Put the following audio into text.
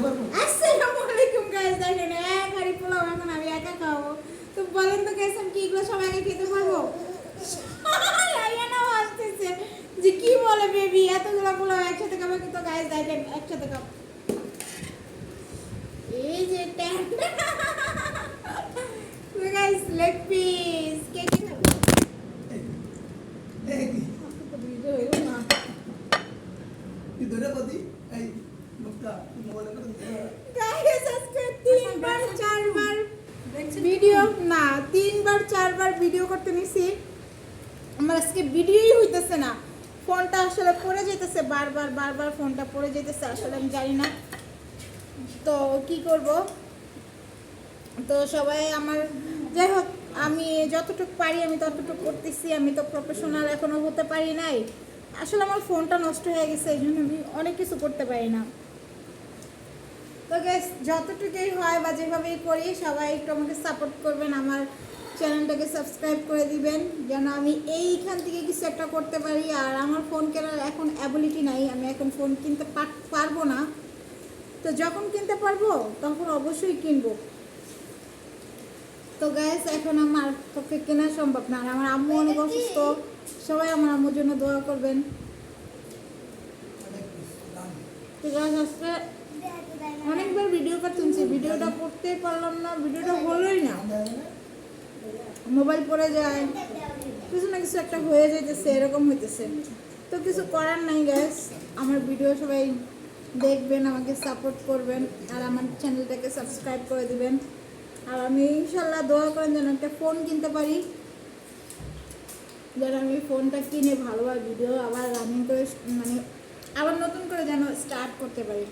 খেতে পারব? আসসালামু আলাইকুম গাইস দেখেন এক হাড়ি পোলাও এখন আমি একা খাব। তো বলেন তো গাইস কি এগুলো সবাই আগে খেতে পারব? আয়ানা আসতেছে যে কি বলে বেবি এতগুলো পোলাও একসাথে খাব কিন্তু গাইস দেখেন একসাথে খাব। এই যে গাইস লেগ পিস কে কি খাবে এই ধরে পাতি এই মুখটা মোবাইল করে দিতে গাইস আজকে তিনবার চারবার ভিডিও, না, তিনবার, চারবার ভিডিও করতে নিছি। আমার আজকে ভিডিওই হইতেছে না। ফোনটা আসলে পড়ে যেতেছে বারবার বারবার ফোনটা পড়ে যেতেছে আসলে আমি জানি না। তো কি করব? তো সবাই আমার, যাই হোক, আমি যতটুকু পারি, আমি ততটুকু করতেছি। আমি তো প্রফেশনাল এখনও হতে পারি নাই। আসলে আমার ফোনটা নষ্ট হয়ে গেছে, এই জন্য আমি অনেক কিছু করতে পারি না। তো গ্যাস যতটুকুই হয় বা যেভাবেই করি, সবাই একটু আমাকে সাপোর্ট করবেন, আমার চ্যানেলটাকে সাবস্ক্রাইব করে দিবেন, যেন আমি এইখান থেকে কিছু একটা করতে পারি। আর আমার ফোন কেনার এখন অ্যাবিলিটি নাই, আমি এখন ফোন কিনতে পার- পারব না। তো যখন কিনতে পারব, তখন অবশ্যই কিনবো। তো গ্যাস এখন আমার পক্ষে কেনা সম্ভব না, আর আমার আম্মু অনেক অসুস্থ। সবাই আমার আম্মুর জন্য দোয়া করবেন। তো গ্যাস ভিডিওটা করতে পারলাম না, ভিডিওটা হলোই না। মোবাইল পড়ে যায়, কিছু না কিছু একটা হয়ে যাইতেছে, এরকম হইতেছে। তো কিছু করার নাই গ্যাস আমার ভিডিও সবাই দেখবেন, আমাকে সাপোর্ট করবেন, আর আমার চ্যানেলটাকে সাবস্ক্রাইব করে দিবেন। আর আমি ইনশাল্লাহ দোয়া করেন যেন একটা ফোন কিনতে পারি। যেন আমি ফোনটা কিনে ভালোভাবে ভিডিও আবার রানিং করে মানে আবার নতুন করে যেন স্টার্ট করতে পারি।